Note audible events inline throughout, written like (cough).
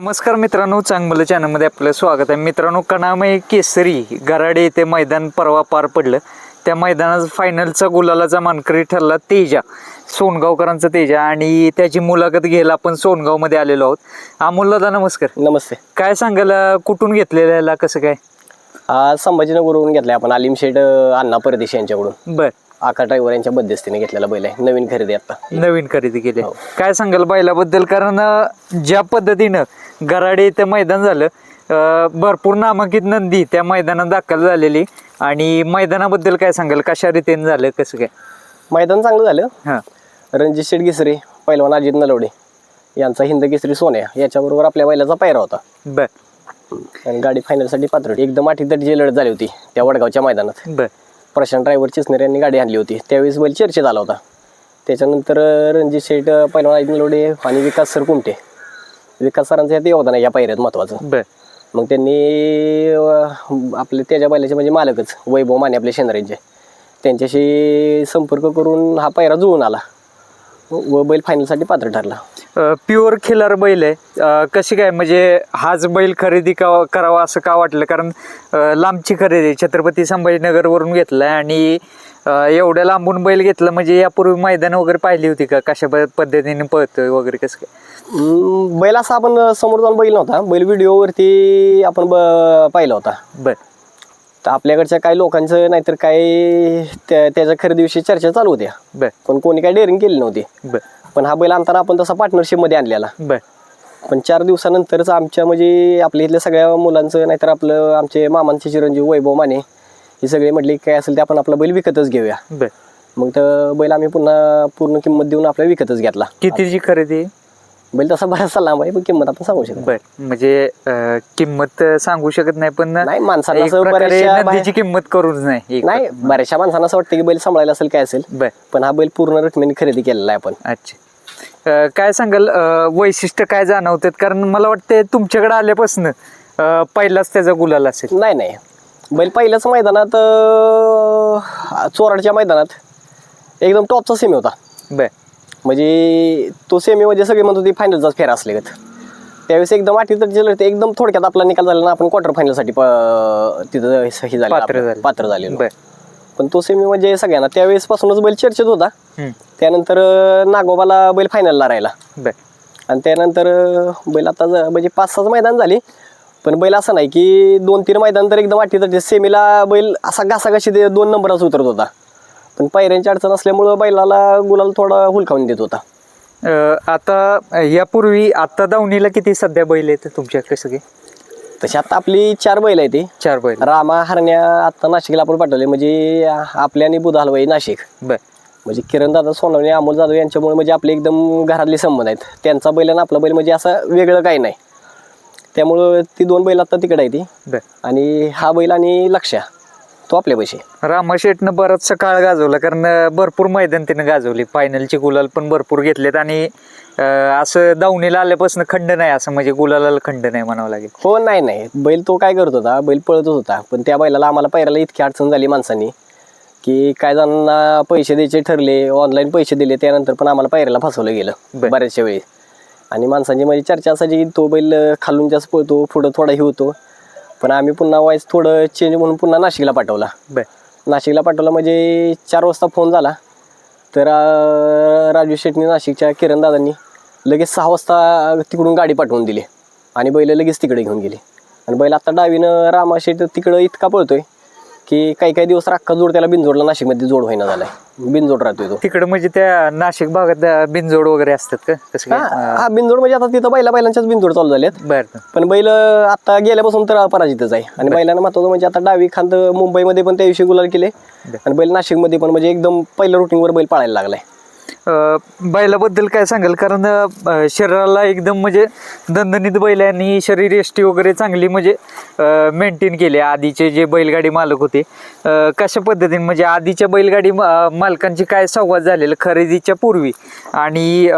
नमस्कार मित्रांनो चांगलं चॅनलमध्ये आपलं स्वागत आहे. मित्रांनो कणामय केसरी गराडे येथे मैदान परवा पार पडलं. त्या मैदानात फायनलचा गुलालाचा मानकरी ठरला तेजा सोनगावकरांचा तेजा. आणि त्याची मुलाखत घ्यायला आपण सोनगावमध्ये आलेलो आहोत. अमोल दादा नमस्कार. नमस्ते. काय सांगाल अं, कुठून घेतलेलं याला कसं काय? आज संभाजीनगरवरून घेतलाय आपण. आलिम शेठ अण्णा परदेशी यांच्याकडून. बर. आका ड्रायव्हर यांच्या मध्यस्थीने घेतलेला बैल आहे. नवीन खरेदी आता. नवीन खरेदी केली हो. काय सांगाल बैलाबद्दल? कारण ज्या पद्धतीनं गराडे इथं मैदान झालं. भरपूर नामांकित नंदी त्या मैदानात दाखल झालेली. आणि मैदानाबद्दल काय सांगाल? कशा रीतीने झालं? कसं काय? मैदान चांगलं झालं. हां. रणजित शेठ गिसरे पैलवान अजित नलवडे यांचा हिंद केसरी सोन्या याच्याबरोबर आपल्या बैलाचा पायरा होता. बर. आणि गाडी फायनलसाठी पात्र होती एकदम अटीतटीची लढत झाली होती त्या वडगावच्या मैदानात. बर. प्रशांत ड्रायव्हर चिसनेर यांनी गाडी आणली होती. त्यावेळेस बैल चर्चेत आला होता. त्याच्यानंतर अं, रणजित शेठ पैलवान अजित नलवडे आणि विकास सर कुमटे विकास सरांचं यात योगदान आहे या पायऱ्यात महत्वाचं बर. मग त्यांनी अं, आपले त्याच्या बैलाचे म्हणजे मालकच वैभव माने आपले शेंद्रेंचे. त्यांच्याशी संपर्क करून हा पायरा जुळून आला. व बैल फायनलसाठी पात्र ठरला. प्युअर खिलार बैल आहे. अं, कशी काय म्हणजे हाच बैल खरेदी का करावा असं का वाटलं? कारण अं, लांबची खरेदी आहे. छत्रपती संभाजीनगरवरून घेतलाय आणि अं, एवढ्या लांबून बैल घेतलं म्हणजे यापूर्वी मैदान वगैरे पाहिली होती का? कशा प- पद्धतीने पळतोय वगैरे कसं काय? अं, बैल असा आपण समोर जाऊन बैल नव्हता. बैल व्हिडिओवरती आपण ब- पाहिला होता. बर. तर आपल्याकडच्या काही लोकांचं नाहीतर काही त्या त्याच्या खरेदीविषयी चर्चा चालू होत्या. बर. पण कोणी काही डेअरिंग केली नव्हती. बर. पण हा बैल आणताना आपण तसा पार्टनरशिपमध्ये आणलेला. बर. पण चार दिवसानंतरच आमच्या म्हणजे आपल्या इथल्या सगळ्या मुलांचं नाहीतर आपलं आमचे मामांचे चिरंजीव वैभव माने हे सगळे म्हटले काय असेल ते आपण आपला बैल विकतच घेऊया. बर. मग तर बैल आम्ही पुन्हा पूर्ण किंमत देऊन आपला विकतच घेतला. कितीची खरेदी? बैल तसा बराचसा लांब आहे पण किंमत आपण सांगू शकतो बर म्हणजे अं, किंमत सांगू शकत नाही पण नाही माणसांना एक असं प्रकारे बऱ्याचशा नदीची बाहेर- किंमत करूच नाही एक नाही बऱ्याचशा माणसांना असं वाटतं की बैल सांभाळायला असेल काय असेल बर. पण हा बैल पूर्ण रकमेने खरेदी केलेला आहे आपण. अच्छा. अं, काय सांगाल अं, वैशिष्ट्य काय जाणवतात? कारण मला वाटतं तुमच्याकडे आल्यापासून पहिलाच त्याचा गुलाल असेल. नाही नाही. बैल पहिल्याच मैदानात अं, चोराडच्या मैदानात एकदम टॉपचा सेमी होता. बर. म्हणजे तो सेमी म्हणजे सगळे म्हणत होते फायनलचाच फेरा असले गत. त्यावेळेस एकदम आठी तर गेलं ते एकदम थोडक्यात आपला निकाल झाला ना आपण क्वार्टर फायनलसाठी तिथं हे झालं. पात्र. झाले. पण तो सेमी म्हणजे सगळ्यांना त्यावेळेस पासूनच बैल चर्चेत होता. त्यानंतर नागोबाला बैल फायनलला राहिला. आणि त्यानंतर बैल आता म्हणजे पाच सहा मैदान झाली. पण बैल असं नाही की दोन तीन मैदान तर एकदम आठी तर सेमीला बैल असा घासाघाशी ते दोन नंबरच उतरत होता. पण पायऱ्यांची अडचण असल्यामुळं बैलाला गुलाल थोडा हुलकावून देत होता. अं, आता यापूर्वी आता दावणीला किती सध्या बैल आहेत तुमच्या कसं काय? तशी आता आपली चार बैल आहे ती. चार बैल. रामा हरण्या आता नाशिकला आपण पाठवले म्हणजे आपल्या आणि बुध हलवाई नाशिक. बर. म्हणजे किरण दादा सोनवणे अमोल जाधव यांच्यामुळे म्हणजे आपले एकदम घरातले संबंध आहेत. त्यांचा बैल आणि आपला बैल म्हणजे असं वेगळं काही नाही. त्यामुळं ती दोन बैल आता तिकडे आहे ती. बर. आणि हा बैल आणि लक्ष्या. तो आपल्या पैसे. रामाशेटनं बराचसा काळ गाजवला कारण भरपूर मैदान त्यानं गाजवली. फायनलचे गुलाल पण भरपूर घेतलेत आणि अं, असं दावणीला आल्यापासून खंड नाही असं म्हणजे गुलालाला खंड नाही म्हणावं लागेल. हो नाही नाही. बैल तो काय करत होता? बैल पळतच होता. पण त्या बैलाला आम्हाला पैराला इतकी अडचण झाली माणसांनी की काय जणांना पैसे द्यायचे ठरले ऑनलाईन पैसे दिले त्यानंतर पण आम्हाला पैराला फसवलं गेलं बर. बऱ्याचशा वेळी. आणि माणसांची म्हणजे चर्चा असायची की तो बैल खालून जास्त पळतो पुढं थोडा हे होतो. पण आम्ही पुन्हा वाईस थोडं चेंज म्हणून पुन्हा नाशिकला पाठवला. बर. नाशिकला पाठवला म्हणजे चार वाजता फोन झाला. तर अं, राजू शेटनी नाशिकच्या किरण दादांनी लगेच सहा वाजता तिकडून गाडी पाठवून दिली. आणि बैल लगेच तिकडे घेऊन गेली. आणि बैल आता डावीनं रामा शेट तिकडं इतका पळतोय. की काही काही दिवस राख्खा जोड त्याला बिनजोडला नाशिकमध्ये जोड होईना झालाय. बिनजोड राहतोय तो. तिकडं म्हणजे त्या नाशिक भागात अं, बिनजोड वगैरे असतात का? कसं हा काय हा, बिनजोड म्हणजे आता तिथं बैला बैलांच्याच बिनजोड चालू झालेत बर. पण बैल आता गेल्यापासून तर पराजितच आहे. आणि बैलांना महत्वाचं म्हणजे आता डावी खांद मुंबईमध्ये पण त्या दिवशी गुलाल केले. आणि बैल नाशिकमध्ये पण म्हणजे एकदम पहिल्या रुटीनवर बैल पाळायला लागलाय. बैलाबद्दल काय सांगाल? कारण शरीराला एकदम म्हणजे दणदणीत बैल आणि शरीर एष्टी वगैरे चांगली म्हणजे मेंटेन केली. आधीचे जे बैलगाडी मालक होते कशा पद्धतीने म्हणजे आधीच्या बैलगाडी मा- मालकांची काय संवाद झालेला खरेदीच्या पूर्वी? आणि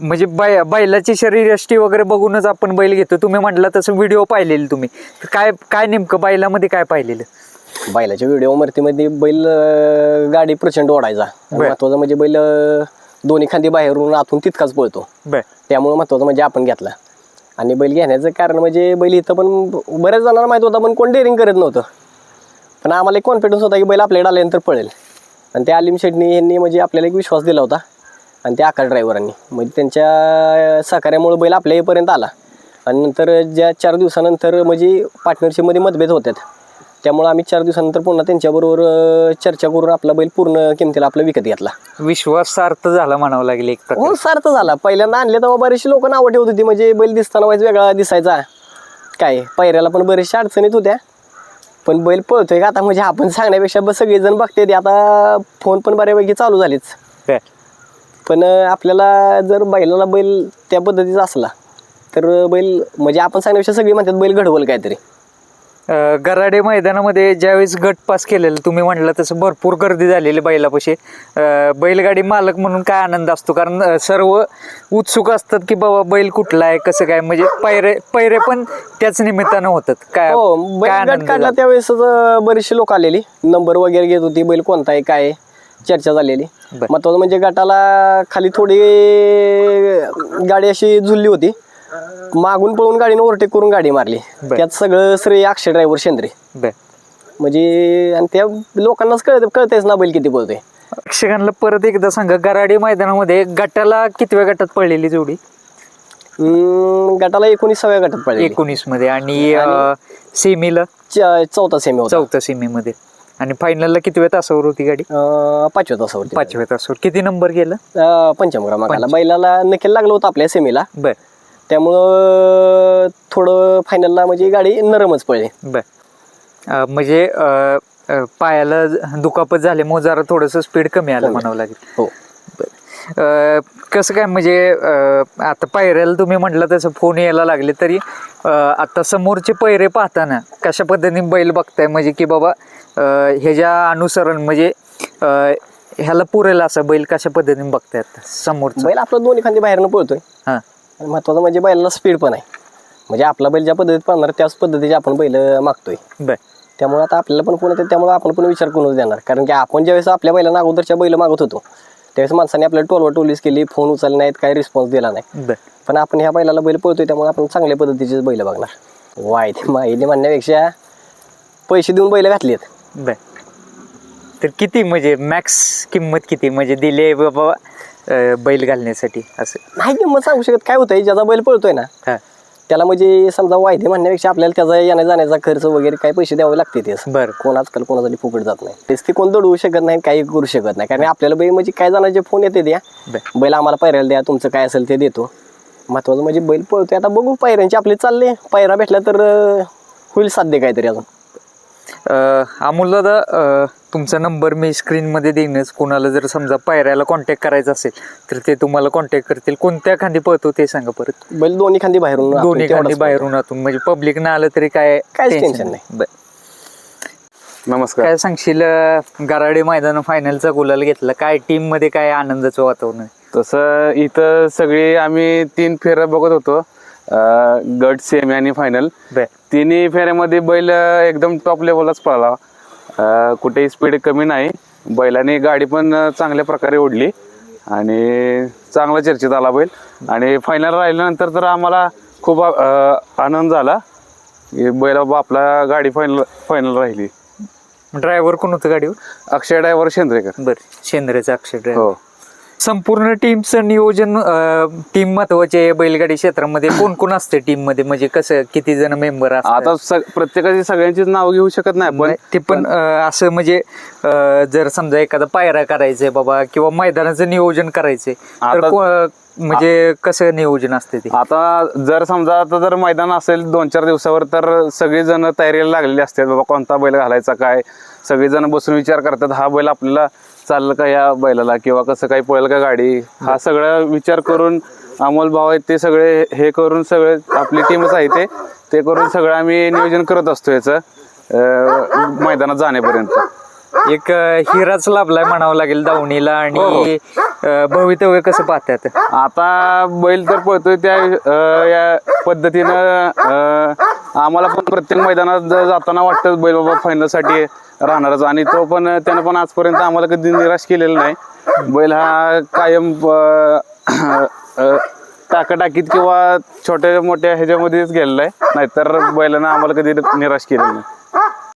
म्हणजे बै बैलाची शरीरयष्टी वगैरे बघूनच आपण बैल घेतो. तुम्ही म्हटलं तसं व्हिडिओ पाहिलेले तुम्ही. काय काय नेमकं बैलामध्ये काय पाहिलेलं? बैलाच्या व्हिडिओमध्ये बैल अं, गाडी प्रचंड ओढायचा. बर. महत्वाचं म्हणजे बैल अं, दोन्ही खांदी बाहेरून आतून तितकाच पळतो. बर. त्यामुळे महत्वाचं म्हणजे आपण घेतला. आणि बैल घेण्याचं कारण म्हणजे बैल इथं पण बऱ्याच जणांना माहीत होता पण कोण डेअरिंग करत नव्हतं. पण आम्हाला एक कॉन्फिडन्स होता की बैल आपल्याकडे आल्यानंतर पळेल. आणि त्या आलिम शेटनी यांनी म्हणजे आपल्याला एक विश्वास दिला होता. आणि त्या आकार ड्रायव्हरांनी म्हणजे त्यांच्या सहकार्यामुळे बैल आपल्या येईपर्यंत आला. आणि नंतर ज्या चार दिवसानंतर म्हणजे पार्टनरशिपमध्ये मतभेद होतात. त्यामुळे आम्ही चार दिवसानंतर पुन्हा त्यांच्याबरोबर चर्चा करून आपला बैल पूर्ण किमतीला आपला विकत घेतला. विश्वासार्थ झाला म्हणावं लागेल एक प्रकारे. हो सार्थ झाला. पहिल्यांदा आणले तेव्हा बरेचसे लोक नावं ठेवत होती म्हणजे बैल दिसताना वाईज वेगळा दिसायचा. काय पैऱ्याला पण बरेचशा अडचणीत होत्या. पण बैल पळतोय का आता म्हणजे आपण सांगण्यापेक्षा बस सगळेजण बघते ते आता फोन पण बऱ्यापैकी चालू झालेच काय? पण अं, आपल्याला जर बैलाला बैल त्या पद्धतीचा असला तर बैल म्हणजे आपण सांगण्यापेक्षा सगळी म्हणतात बैल घडवल काहीतरी. गराडे मैदानामध्ये ज्यावेळेस गट पास केलेलं तुम्ही म्हटलं तसं भरपूर गर्दी झालेली बैलापाशी. बैलगाडी मालक म्हणून काय आनंद असतो? कारण सर्व उत्सुक असतात की बाबा बैल कुठला आहे कसं काय म्हणजे पैरे पैरे पण त्याच निमित्तानं होतात. काय हो गट आनंद काढला? त्यावेळेस बरेचसे लोक आलेली. नंबर वगैरे घेत होती बैल कोणता आहे काय आहे, चर्चा झालेली. महत्वाचं म्हणजे गटाला खाली थोडी गाडी अशी झुलली होती. मागून पळून गाडीने ओव्हरटेक करून गाडी मारली. बर. त्यात सगळं श्रेय अक्षय ड्रायव्हर शेंद्रे. बर. म्हणजे आणि त्या लोकांनाच कळत कळतेच ना बैल किती बोलते प्रेक्षकांना परत एकदा सांगा गराडे मैदानामध्ये गटाला कितव्या गटात पडलेली जोडी? गटाला एकोणीसाव्या गटात पडले एकोणीसमध्ये आणि अं, सेमीला? चौथा सेमी होता. चौथ्या सेमीमध्ये. आणि फायनलला कितव्या तासावर होती गाडी? अं, पाचव्या तासावरती पाचव्या तासावर. किती नंबर गेलं अं, पंचम क्रमांकाला. बैलाला नकेल लागलं होतं आपल्या सेमीला बर. त्यामुळं थोडं फायनलला म्हणजे गाडी नरमच पडली. बर. अं, म्हणजे अं, अं, पायाला ज- दुखापत झाल्यामुळे जरा थोडंसं स्पीड कमी आलं. म्हणावं लागेल. हो. अं, कसं काय म्हणजे अं, आता पायऱ्याला तुम्ही म्हटलं तसं फोन यायला लागले तरी अं, आता समोरचे पैरे पाहताना कशा पद्धतीने बैल बघताय? म्हणजे की बाबा अं, ह्याच्या अनुसरण म्हणजे अं, ह्याला पुरेल असं बैल कशा पद्धतीने बघताय आता समोरचं? बैल आपला दोन्ही खांदी बाहेरनं पळतोय. हां. आणि महत्वाचं म्हणजे बैलाला स्पीड पण आहे. म्हणजे आपला बैल ज्या पद्धतीत पळणार त्याच पद्धतीचे आपण बैल मागतोय. बर. त्यामुळे आता आपल्याला पण कोण येते त्यामुळे आपण पण विचार करूनच देणार. कारण की आपण ज्यावेळेस आपल्या बैलांना अगोदरच्या बैल मागत होतो त्यावेळेस माणसाने आपल्याला टोलवा टोलीस केली फोन उचलले नाहीत काही रिस्पॉन्स दिला नाही. पण आपण ह्या बैलाला बैल पळतोय त्यामुळे आपण चांगल्या पद्धतीचेच बैल बघणार. वाईट माहिती म्हणण्यापेक्षा पैसे देऊन बैल घातलेत. बर. तर किती म्हणजे मॅक्स किंमत किती? म्हणजे दिले बाबा अं, बैल घालण्यासाठी असं. नाही किंमत सांगू शकत काय होतंय ज्याचा बैल पळतोय ना हा. त्याला म्हणजे समजा वायदे म्हणण्यापेक्षा आपल्याला त्याचा येण्या जाण्याचा खर्च वगैरे काही पैसे द्यावे लागते तेच बर. कोण आजकाल कोणासाठी फुकट जात नाही. तेच ते कोण दडवू शकत नाही काही करू शकत नाही. कारण आपल्याला बैल म्हणजे काय जणांचे फोन येते द्या. बर. बैल आम्हाला पायऱ्याला द्या तुमचं काय असेल ते देतो. महत्वाचं म्हणजे बैल पळतोय. आता बघू पायऱ्यांचे आपले चालले. पायरा भेटला तर अं, होईल साध्य काहीतरी अजून. अमोल दादा तुमचा नंबर मी स्क्रीनमध्ये देईनच. कोणाला जर समजा पायऱ्याला कॉन्टॅक्ट करायचा असेल तर ते तुम्हाला कॉन्टॅक्ट करतील. कोणत्या खांदी पळतो ते सांगा परत. बैल दोन्ही खांदी बाहेरून दोन्ही खांदी बाहेरून आतून. म्हणजे पब्लिक न आलं तरी काय tension tension नाही. बर. नमस्कार. काय सांगशील गराडे मैदान फायनलचा गुलाल घेतला. काय टीममध्ये काय आनंदाचं वातावरण आहे? तसं इथं सगळी आम्ही तीन फेऱ्या बघत होतो. अं, गट सेमी आणि फायनल बर तिन्ही फेऱ्यामध्ये बैल अं, एकदम टॉप लेवललाच पळाला. अं, कुठेही स्पीड कमी नाही. बैलाने गाडी पण अं, चांगल्या प्रकारे ओढली. आणि चांगला चर्चेत आला बैल. आणि फायनल राहिल्यानंतर तर आम्हाला खूप अं, आनंद झाला. की बैल बाबा आपला गाडी फायनल फायनल राहिली. ड्रायव्हर कोण होतं गाडीवर? अक्षय ड्रायव्हर शेंद्रेकर. बर. शेंद्रेचा अक्षर ड्रायव्हर हो संपूर्ण टीमचं नियोजन टीम महत्त्वाचे आहे बैलगाडी क्षेत्रामध्ये. (coughs) कोण कोण असते टीममध्ये? म्हणजे कसं किती जण मेंबर असतात? आता प्रत्येकाची सगळ्यांचीच नाव घेऊ शकत नाही पण ते पण असं म्हणजे जर समजा एखादा पायरा करायचंय बाबा किंवा मैदानाचं नियोजन करायचंय तर म्हणजे कसं नियोजन असते ते? आता जर समजा आता जर मैदान असेल दोन चार दिवसावर तर सगळेजण तयारीला लागलेले असतात बाबा कोणता बैल घालायचा काय? सगळेजण बसून विचार करतात हा बैल आपल्याला चाललं का या बैलाला किंवा कसं काही पळेल का गाडी? हा सगळा विचार करून अमोल भाव आहेत ते सगळे हे करून सगळे आपली टीमच आहे ते. ते करून सगळं आम्ही नियोजन करत असतो याचं अं, मैदानात जाण्यापर्यंत. एक अं, हिराच लाभलाय म्हणावं लागेल दावणीला हो, आणि अं, भवितव्य कसं पाहतात आता बैल तर पळतोय त्या अं, या पद्धतीनं अं, आम्हाला पण प्रत्येक मैदानात जाताना वाटतं बैल बाबा साठी राहणारच. आणि तो पण त्यानं पण आजपर्यंत आम्हाला कधी निराश केलेला नाही. बैल हा कायम टाकटाकीत टाकाटाकीत किंवा छोट्या मोठ्या ह्याच्यामध्येच गेलेला आहे. नाहीतर बैलांना आम्हाला कधी निराश केलेलं नाही.